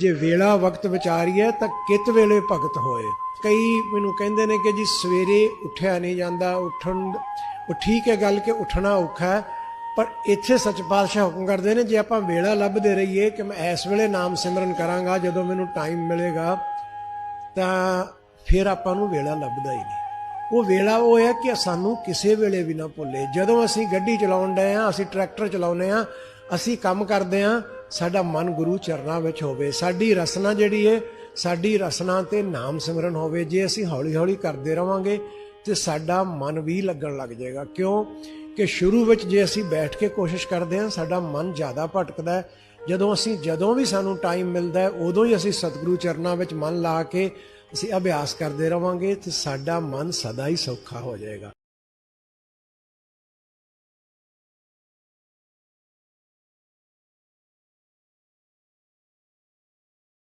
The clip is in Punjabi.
ਜੇ ਵੇਲਾ ਵਕਤ ਵਿਚਾਰੀਏ ਤਾਂ ਕਿਤ ਵੇਲੇ ਭਗਤ ਹੋਏ? ਕਈ ਮੈਨੂੰ ਕਹਿੰਦੇ ਨੇ ਕਿ ਜੀ ਸਵੇਰੇ ਉੱਠਿਆ ਨਹੀਂ ਜਾਂਦਾ, ਉੱਠਣ, ਉਹ ਠੀਕ ਹੈ ਗੱਲ ਕਿ ਉੱਠਣਾ ਔਖਾ ਹੈ, ਪਰ ਇੱਥੇ ਸੱਚ ਪਾਤਸ਼ਾਹ ਹੁਕਮ ਕਰਦੇ ਨੇ, ਜੇ ਆਪਾਂ ਵੇਲਾ ਲੱਭਦੇ ਰਹੀਏ ਕਿ ਮੈਂ ਇਸ ਵੇਲੇ ਨਾਮ ਸਿਮਰਨ ਕਰਾਂਗਾ, ਜਦੋਂ ਮੈਨੂੰ ਟਾਈਮ ਮਿਲੇਗਾ, ਤਾਂ ਫਿਰ ਆਪਾਂ ਨੂੰ ਵੇਲਾ ਲੱਭਦਾ ਹੀ ਨਹੀਂ। ਉਹ ਵੇਲਾ ਉਹ ਹੈ ਕਿ ਸਾਨੂੰ ਕਿਸੇ ਵੇਲੇ ਵੀ ਨਾ ਭੁੱਲੇ। ਜਦੋਂ ਅਸੀਂ ਗੱਡੀ ਚਲਾਉਣ ਡਏ ਆ ਅਸੀਂ ਟਰੈਕਟਰ ਚਲਾਉਂਦੇ ਆ ਅਸੀਂ ਕੰਮ ਕਰਦੇ ਆ ਸਾਡਾ ਮਨ ਗੁਰੂ ਚਰਨਾਂ ਵਿੱਚ ਹੋਵੇ, ਸਾਡੀ ਰਸਨਾ ਜਿਹੜੀ ਹੈ ਸਾਡੀ ਰਸਨਾ ਤੇ ਨਾਮ ਸਿਮਰਨ ਹੋਵੇ, ਜੇ ਅਸੀਂ ਹੌਲੀ ਹੌਲੀ ਕਰਦੇ ਰਵਾਂਗੇ ਤੇ ਸਾਡਾ ਮਨ ਵੀ ਲੱਗਣ ਲੱਗ ਜਾਏਗਾ। ਕਿਉਂ? ਕਿ ਸ਼ੁਰੂ ਵਿੱਚ ਜੇ ਅਸੀਂ ਬੈਠ ਕੇ ਕੋਸ਼ਿਸ਼ ਕਰਦੇ ਹਾਂ, ਸਾਡਾ ਮਨ ਜ਼ਿਆਦਾ ਭਟਕਦਾ ਹੈ। ਜਦੋਂ ਅਸੀਂ, ਜਦੋਂ ਵੀ ਸਾਨੂੰ ਟਾਈਮ ਮਿਲਦਾ ਹੈ, ਉਦੋਂ ਹੀ ਅਸੀਂ ਸਤਿਗੁਰੂ ਚਰਨਾਂ ਵਿੱਚ ਮਨ ਲਾ ਕੇ ਅਸੀਂ ਅਭਿਆਸ ਕਰਦੇ ਰਵਾਂਗੇ ਤੇ ਸਾਡਾ ਮਨ ਸਦਾ ਹੀ ਸੌਖਾ ਹੋ ਜਾਏਗਾ।